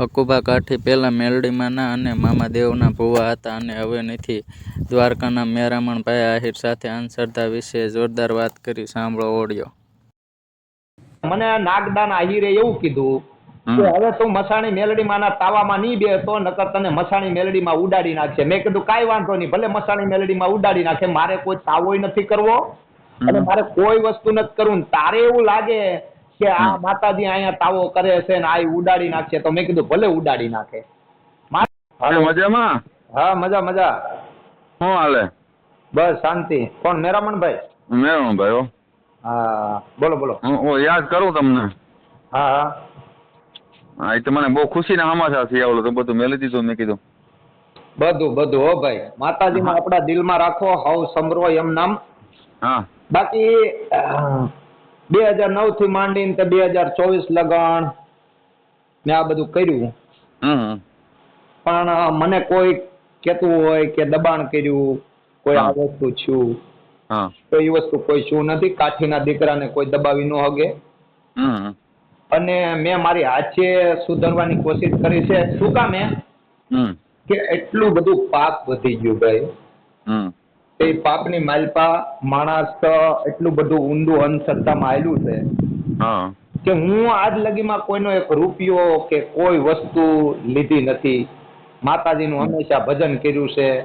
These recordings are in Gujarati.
હકુબા કાઠી પહેલાં મેલડીમાંના અને મામાદેવના ભુવા હતા અને હવે નથી દ્વારકાના મેરામણભાઈ આહિર સાથે અંધશ્રદ્ધા વિશે જોરદાર વાત કરી સાંભળો ઓડિયો. મને નાગદાન આહિરે એવું કીધું કે હવે તું મસાણી મેલડીમાં ના તાવામાં નહીં બે તો નકર તને મસાણી મેલડીમાં ઉડાડી નાખશે. મેં કીધું કાંઈ વાંધો નહીં ભલે મસાણી મેલડીમાં ઉડાડી નાખે મારે કોઈ તાવોય નથી કરવો અને મારે કોઈ વસ્તુ નથી કરવું. તારે એવું લાગે કે આ માતાજી અહીંયા તાવો કરે છે ને આ ઉડાડી નાખશે. તો મેં કીધું ભલે ઉડાડી નાખે. મજામાં? હા મજા મજા. શું હાલે? બસ શાંતિ. કોણ મેરામણભાઈ? મેળવું ભાઈ હા બોલો બોલો. હું યાદ કરું તમને? હા હા. હા એ તો મને બહુ ખુશીના સમાચાર છે ઓલું તો બધું મેલી દીધું મેં કીધું. બધું બધું હો ભાઈ. માતાજીમાં આપણા દિલમાં રાખો હવ સમરો એમ નામ. હા. બાકી બે હજાર નવથી માંડીને તે બે હજાર ચોવીસ લગણ મેં આ બધું કર્યું. પણ મને કોઈ કેતું હોય કે દબાણ કર્યું કોઈ આ વસ્તુ છું તો એ વસ્તુ કોઈ શું નથી. કાઠીના દીકરાને કોઈ દબાવી ન હગે. હમ. અને મેં મારી હાથે સુધારવાની કોશિશ કરી છે. શું કામ કે એટલું બધું પાપ વધી ગયું ભાઈ. એ પાપની માલપા માણસ એટલું બધું ઊંડું અંધશ્રદ્ધામાં આવેલું છે. હા. કે હું આજ લગીમાં કોઈનો એક રૂપિયો કે કોઈ વસ્તુ લીધી નથી. માતાજીનું હંમેશા ભજન કર્યું છે.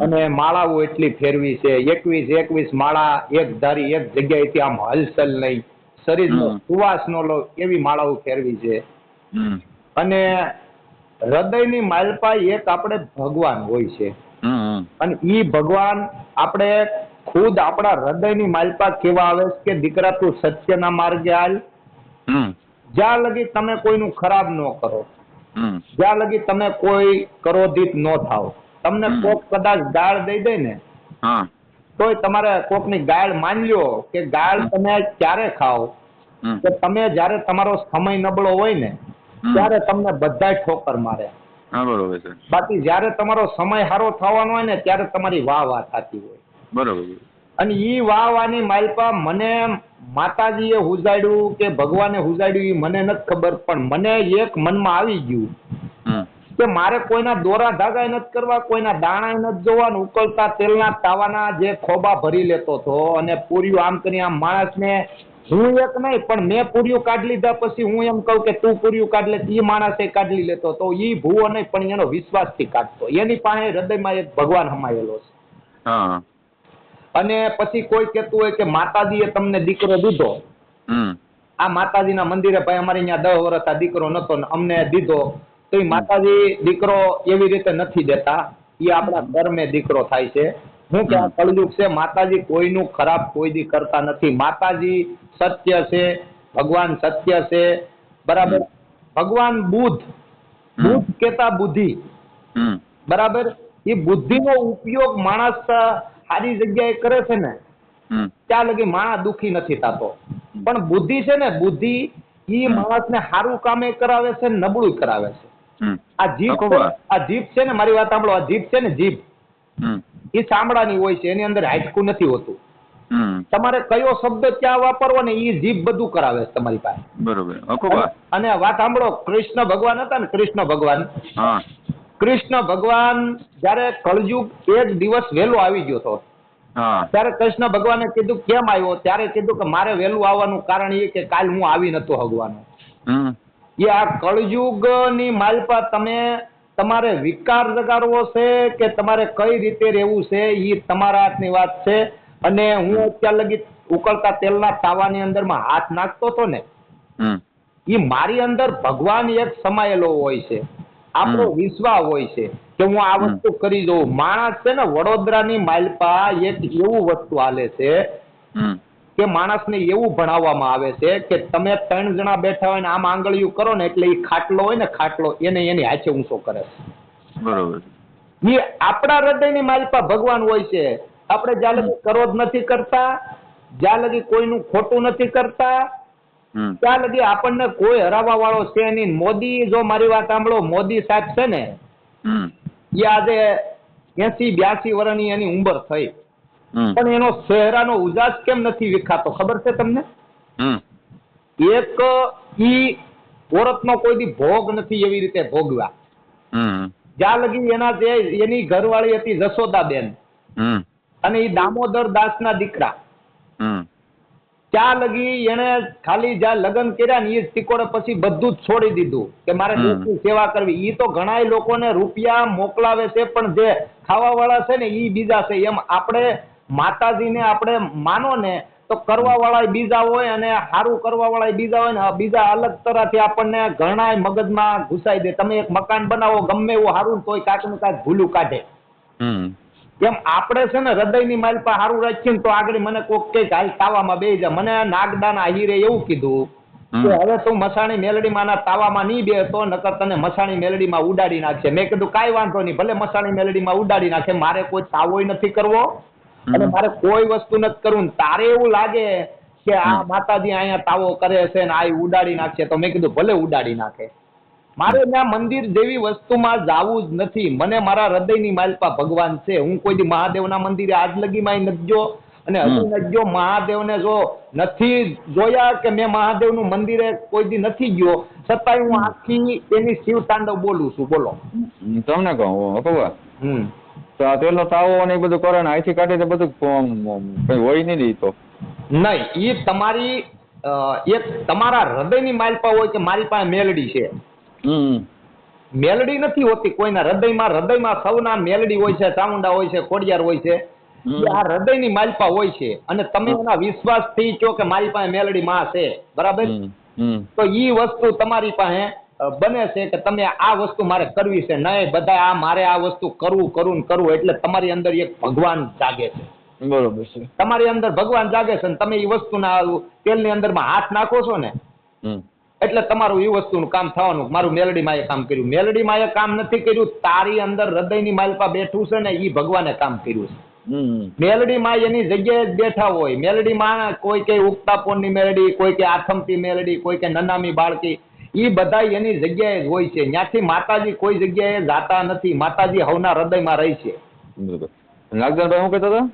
અને માળાઓ એટલી ફેરવી છે. એકવીસ એકવીસ માળા એક ધારી એક જગ્યાએથી આમ હલચલ નહીં. શરીરનો સુવાસ નો લો એવી માળાઓ ફેરવી છે. અને હૃદયની માલપા એક આપણે ભગવાન હોય છે. અને ઈ ભગવાન આપણે ખુદ આપણા હૃદયની માલપા કેવા આવે કે દીકરા તું સત્યના માર્ગે હાલ જ્યાં લગી તમે કોઈનું ખરાબ ન કરો. જ્યાં લગી તમે કોઈ ક્રોધિત ન થાવ તમને કોક કદાચ ગાળ દઈ દે ને તોય તમારે કોકની ગાળ માન લ્યો કે ગાળ તમે ક્યારે ખાઓ કે તમે જ્યારે તમારો સમય નબળો હોય ને ત્યારે તમને બધા ઠોકર મારે. હા બરોબર છે. બાકી જ્યારે તમારો સમય સારો થવાનો હોય ને ત્યારે તમારી વાહ વાહ થતી હોય. બરોબર અને ઈ વાહ વાની માલપા મને માતાજીએ હુજાડ્યું કે ભગવાને હુજાડ્યું ઈ મને નથી ખબર પણ મને એક મનમાં આવી ગયું કે મારે કોઈના દોરા ધાગા નથી કરવા કોઈના દાણા નથી જોવાનું ઉકળતા તેલના તાવાના જે ખોબા ભરી લેતો હતો અને પૂર્યું આમ કરી આમ માણસને હું એક નહીં પણ મેં પૂર્યું કાઢી લીધા પછી હું એમ કહું કે તું પૂર્યું કાઢ લે એ માણસે કાઢી લેતો તો એ ભૂવો નહીં પણ એનો વિશ્વાસથી કાઢતો. એની પાસે હૃદયમાં એક ભગવાન હમાયેલો છે. અને પછી કોઈ કહેતું હોય કે માતાજીએ તમને દીકરો દીધો. આ માતાજીના મંદિરે ભાઈ અમારે અહીંયા દસ વર્ષ આ દીકરો નતો અમને દીધો. તો એ માતાજી દીકરો એવી રીતે નથી દેતા. એ આપણા કર્મે દીકરો થાય છે. હું કે કળયુગ છે માતાજી કોઈનું ખરાબ કોઈ દી કરતા નથી. માતાજી સત્ય છે ભગવાન સત્ય છે. બરાબર? ભગવાન બુદ્ધ. બુદ્ધ કેતા બુદ્ધિ. બરાબર? એ બુદ્ધિનો ઉપયોગ માણસ સારી જગ્યાએ કરે છે ને ત્યાં લગી માણસ દુખી નથી થતો. પણ બુદ્ધિ છે ને બુદ્ધિ ઈ માણસને સારું કામે કરાવે છે નબળું કરાવે છે. આ જીભ. આ જીભ છે ને મારી વાત સાંભળો આ જીભ છે ને જીભ. એ ચામડાની હોય છે એની અંદર હાડકું નથી હોતું. તમારે કયો શબ્દ ક્યાં વાપરવો ને એ જીભ બધું કરાવે છે તમારી પાસે. બરોબર. અને વાત સાંભળો કૃષ્ણ ભગવાન હતા ને કૃષ્ણ ભગવાન. કૃષ્ણ ભગવાન જયારે કળયુગ એક દિવસ વહેલો આવી ગયો હતો. ત્યારે કૃષ્ણ ભગવાને કીધું કેમ આવ્યો? ત્યારે કીધું કે મારે વહેલું આવવાનું કારણ એ કે કાલ હું આવી નતો હગવાનો. એ આ કળયુગની માલપા તમે તમારે વિકાર જગાડવો છે કે તમારે કઈ રીતે રહેવું છે એ તમારા હાથની વાત છે. અને હું અત્યાર લગી ઉકળતા તેલના તાવાની અંદરમાં હાથ નાખતો હતો ને એ મારી અંદર ભગવાન એક સમાયેલો હોય છે. આપણો. વિશ્વાસ હોય છે કે હું આ વસ્તુ કરી દઉં માણસ છે ને વડોદરાની માલપા એક એવું વસ્તુ હાલે છે કે માણસને એવું ભણાવવામાં આવે છે કે તમે ત્રણ જણા બેઠા હોય ને આમ આંગળીયું કરો ને એટલે એ ખાટલો હોય ને ખાટલો એને એની હાથે ઊંચો કરે છે. બરોબર. એ આપણા હૃદયની માલપા ભગવાન હોય છે. આપણે જ્યાં લગી ક્રોધ નથી કરતા જ્યાં લગી કોઈનું ખોટું નથી કરતા ત્યાં લગી આપણને કોઈ હરાવા વાળો છે નહીં. મોદી જો મારી વાત સાંભળો મોદી સાહેબ છે ને એ આજે એસી બ્યાસી વર્ષની એની ઉંમર થઈ. પણ એનો ચહેરાનો ઉજાસ કેમ નથી વિખાતો? ખબર છે તમને? એક ઈ ઓરતનો કોઈ દી ભોગ નથી એવી રીતે ભોગવા. જ્યાં લગી એના જે એની ઘરવાળી હતી જશોદાબેન. અને એ દામોદર દાસના દીકરા. ત્યાં લગી એને ખાલી જ્યાં લગ્ન કર્યા ને એ ટીકોડે પછી બધું જ છોડી દીધું કે મારે. દેશની સેવા કરવી. એ તો ઘણા લોકોને રૂપિયા મોકલાવે છે પણ જે ખાવા વાળા છે ને એ બીજા છે. એમ આપણે માતાજીને આપણે માનો ને તો કરવા વાળા બીજા હોય અને સારું કરવા વાળા બીજા હોય ને બીજા અલગ તરહથી આપણને ઘણા મગજમાં ઘુસાઈ દે. તમે એક મકાન બનાવો ગમે એવું સારું તોય કાંક ને કાંઈક ભૂલું કાઢે. એમ આપણે છે ને હૃદયની માલ પર સારું રાખીએ તો આગળ મને કોક કે હાલ તાવામાં બે જાય મને નાગદાના હીરે એવું કીધું કે હવે તું મસાણી મેલડીમાં ના તાવામાં નહીં બે તો નકર તને મસાણી મેલડીમાં ઉડાડી નાખશે. મેં કીધું કાંઈ વાંધો નહીં ભલે મસાણી મેલડીમાં ઉડાડી નાખે મારે કોઈ તાવોય નથી કરવો. અને મારે કોઈ વસ્તુ નથી કરવું તારે એવું લાગે કે આ માતાજી અહીંયા તાવો કરે છે ને આ ઉડાડી નાખશે તો મેં કીધું ભલે ઉડાડી નાખે. મારે ત્યાં મંદિર જેવી વસ્તુમાં જવું જ નથી. મને મારા હૃદયની માલપા ભગવાન છે. હું કોઈ દી મહાદેવના મંદિરે આજ લગીમાં માં ગયો. અને હજુ ગયો. મહાદેવને જો નથી જોયા કે મેં મહાદેવનું મંદિરે કોઈ દી નથી ગયો છતાંય હું આખી એની શિવ તાંડવ બોલું છું. બોલો. તમને કહું હમ. તો આ તેલનો તાવો ને એ બધું કરે ને અહીંથી કાઢે તો બધું કઈ હોય નહીં તો. નહીં એ તમારી એક તમારા હૃદયની માલપા હોય કે મારી પાસે મેલડી છે? મેલડી નથી હોતી કોઈના હૃદયમાં. હૃદયમાં સૌના મેલડી હોય છે ચામુંડા હોય છે કોડિયાર હોય છે. આ હૃદયની માલપા હોય છે અને તમે એના વિશ્વાસથી કહો કે મારી પાસે મેલડી માં છે. બરાબર? તો ઈ વસ્તુ તમારી પાસે બને છે કે તમે આ વસ્તુ મારે કરવી છે. નહીં બધા આ મારે આ વસ્તુ કરવું કરવું કરવું એટલે તમારી અંદર એક ભગવાન જાગે છે. બરોબર છે. તમારી અંદર ભગવાન જાગે છે ને તમે એ વસ્તુના તેલની અંદરમાં હાથ નાખો છો ને એટલે તમારું એ વસ્તુનું કામ થવાનું. મારું મેલડીમાં એ કામ કર્યું. મેલડીમાં એ કામ નથી કર્યું. તારી અંદર હૃદયની માલપા બેઠું છે ને એ ભગવાને કામ કર્યું છે. મેલડીમાં એની જગ્યાએ જ બેઠા હોય. મેલડીમાં કોઈ કે ઉગતા પોનની મેલડી કોઈ કે આથમતી મેલડી કોઈ કે નનામી બાળકી એ બધા એની જગ્યાએ જ હોય છે. ત્યાંથી માતાજી કોઈ જગ્યાએ જાતા નથી. માતાજી હવના હૃદયમાં રહી છે. નાગદાનભાઈ શું કહેતા હતા?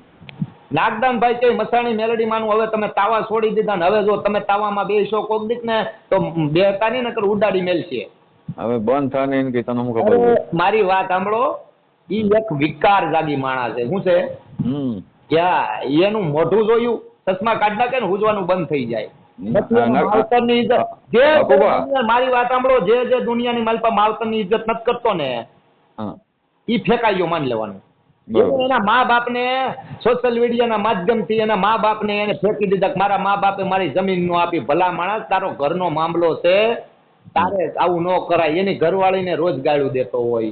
નાગદાનભાઈ કે મસાણી મેલડી માનું હવે તમે તાવા છોડી દીધા ને હવે જો તમે તાવામાં બેસો કોક દીક ને તો બેતા નહીં નકર ઉડાડી મેલશે. હવે બંધ થાય ને કે તને હું ખબર મારી વાત સાંભળો. ઈ એક વિકાર જાગી માણસ છે. શું છે? હમ. ક્યાં? એનું મોઢું જોયું. ચશ્મા કાઢ નાખે ને હુજવાનું બંધ થઈ જાય. હા, એનું ના- મારી વાત સાંભળો જે જે દુનિયાની ઇજ્જત નથી કરતો ને માન લેવાનું. એને મા સોશિયલ મા ફેંકી દીધા મારા મા બાપે મારી જમીન નો આપી. ભલા માણસ તારો ઘરનો મામલો છે તારે આવું ન કરાય. એની ઘરવાળીને રોજ ગાળું દેતો હોય.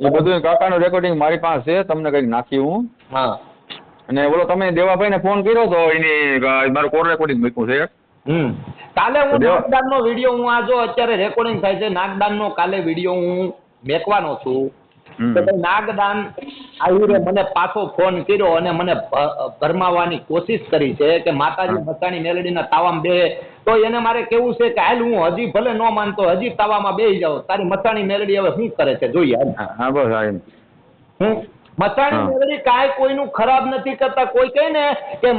એ બધું કાકાનું રેકોર્ડિંગ મારી પાસે છે તમને કંઈક નાખી હું. હા. અને બોલો તમે દેવાભાઈને ફોન કર્યો તો એની મારું કોલ રેકોર્ડિંગ મૂક્યું છે. હમ. કાલે હું નાગદાન નો વીડિયો હું આ જો અત્યારે રેકોર્ડિંગ થાય છે નાગદાનનો કાલે વીડિયો હું મેકવાનો છું. નાગદાન આયુરે મને પાછો ફોન કર્યો અને મને ભરમાવાની કોશિશ કરી છે કે માતાજી મસાણી મેલડીના તાવામાં બે. તો એને મારે કેવું છે કે હાલ હું હજી ભલે ન માનતો હજી તાવામાં બેસી જાઉં. તારી મસાણી મેલડી હવે શું કરે છે? જોઈએ બસ હા હા. મેલડી કાંઈ કોઈનું ખરાબ નથી કરતા. કોઈ કહે ને કે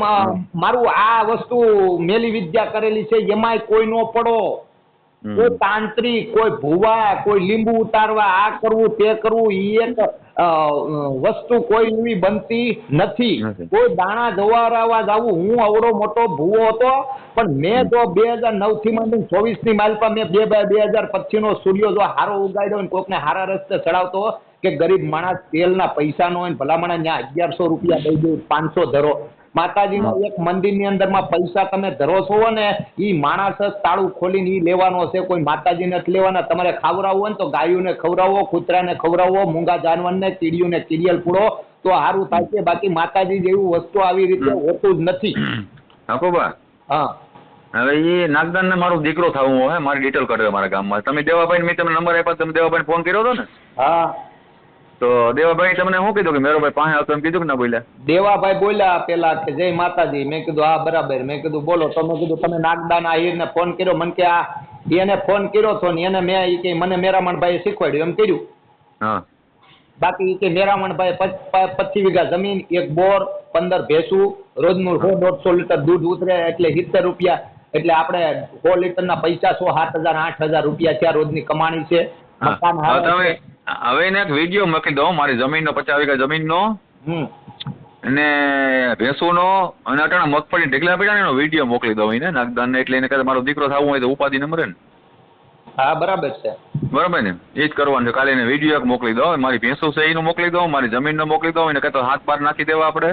મારું આ વસ્તુ મેલી વિદ્યા કરેલી છે એમાંય કોઈ નો પડો. કોઈ તાંત્રિક કોઈ ભુવા કોઈ લીંબુ ઉતારવા આ કરવું તે કરવું એ એક વસ્તુ કોઈ એવી બનતી નથી. કોઈ દાણા જવારાવા જાવું. હું અવડો મોટો ભૂવો હતો પણ મેં જો બે હજાર નવથી માંડી ચોવીસની માલપા મેં બે બે બે હજાર પચીસ નો સૂર્યો જો હારો ઉગાડ્યો ને હારા રસ્તે ચડાવતો. કે ગરીબ માણસ તેલના પૈસા નો હોય ભલા માણસ ત્યાં અગિયારસો રૂપિયા દઈ દઉં પાંચસો ધરો. માતાજીના એક મંદિરની અંદરમાં પૈસા તમે ધરો છો ને એ માણસ જ તાળું ખોલીને ઈ લેવાનો છે કોઈ માતાજીને જ લેવાના. તમારે ખાવડાવવું હોય ને તો ગાયોને ખવડાવો કૂતરાને ખવડાવો મૂંગા જાનવરને કીડીઓને કીડિયલ પૂડો તો સારું થાય છે. બાકી માતાજી જેવું વસ્તુ આવી રીતે હોતું જ નથી. હાકોબા. હા. હવે એ નાગદાન ને મારો દીકરો થવું હોય મારી ડિટેલ કરે મારા ગામમાં. તમે દેવાભાઈ મેં તમને નંબર આપ્યો તમે દેવાભાઈ ફોન કર્યો હતો ને? હા. તો દેવાભાઈ તમને શું કીધું કે મેરોભાઈ પાસે આવતો એમ કીધું કે ના બોલ્યા? દેવાભાઈ બોલ્યા પેલા કે જય માતાજી. મેં કીધું હા બરાબર. મેં કીધું બોલો. તો મેં કીધું તમે નાગદાન આહિરને ફોન કર્યો. મને કે આ એને ફોન કર્યો તો ને એને મેં કે મને મેરામણભાઈએ શીખવાડ્યું. એમ કર્યું. હા. બાકી કે મેરામણભાઈ પચ- પચીસ વીઘા જમીન એક બોર પંદર ભેંસું રોજનું સો દોઢસો લીટર દૂધ ઉતરે એટલે સિત્તેર રૂપિયા. એટલે આપણે સો લીટરના પૈસા સો સાત હજાર આઠ હજાર રૂપિયા ત્યાં રોજની કમાણી છે. મકાન હવે એને એક વીડિયો મોકલી દઉં મારી જમીનનો પચાસ વીઘા જમીનનો. અને ભેંસોનો અને અટાણા મગફળી ઢગલા પડ્યા એનો વીડિયો મોકલી દો એને. નાગદાનને એટલે એને કદાચ મારો દીકરો થવું હોય તો ઉપાધિ નંબર ને હા બરાબર છે. બરાબર ને? એ જ કરવાનું છે. કાલે એને વીડિયો એક મોકલી દો મારી ભેંસો છે એનું મોકલી દો મારી જમીનનો મોકલી દો એને કહેતો હાથ પાર નાખી દેવા આપણે.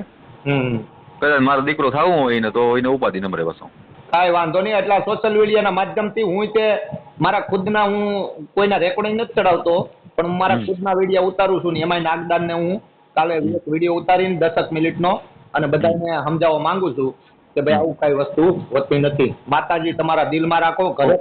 કદાચ મારો દીકરો થવું હોય એને તો એને ઉપાધિ નંબર બસો. કાંઈ વાંધો નહીં એટલે સોશિયલ મીડિયાના માધ્યમથી હું તે મારા ખુદના હું કોઈના રેકોર્ડિંગ નથી ચડાવતો પણ હું મારા ખુદના વીડિયો ઉતારું છું ને એમાંય નાગદાનને હું કાલે એક વીડિયો ઉતારીને દસક મિનિટનો અને બધાને સમજાવવા માંગુ છું કે ભાઈ આવું કાંઈ વસ્તુ હોતી નથી. માતાજી તમારા દિલમાં રાખો ઘરે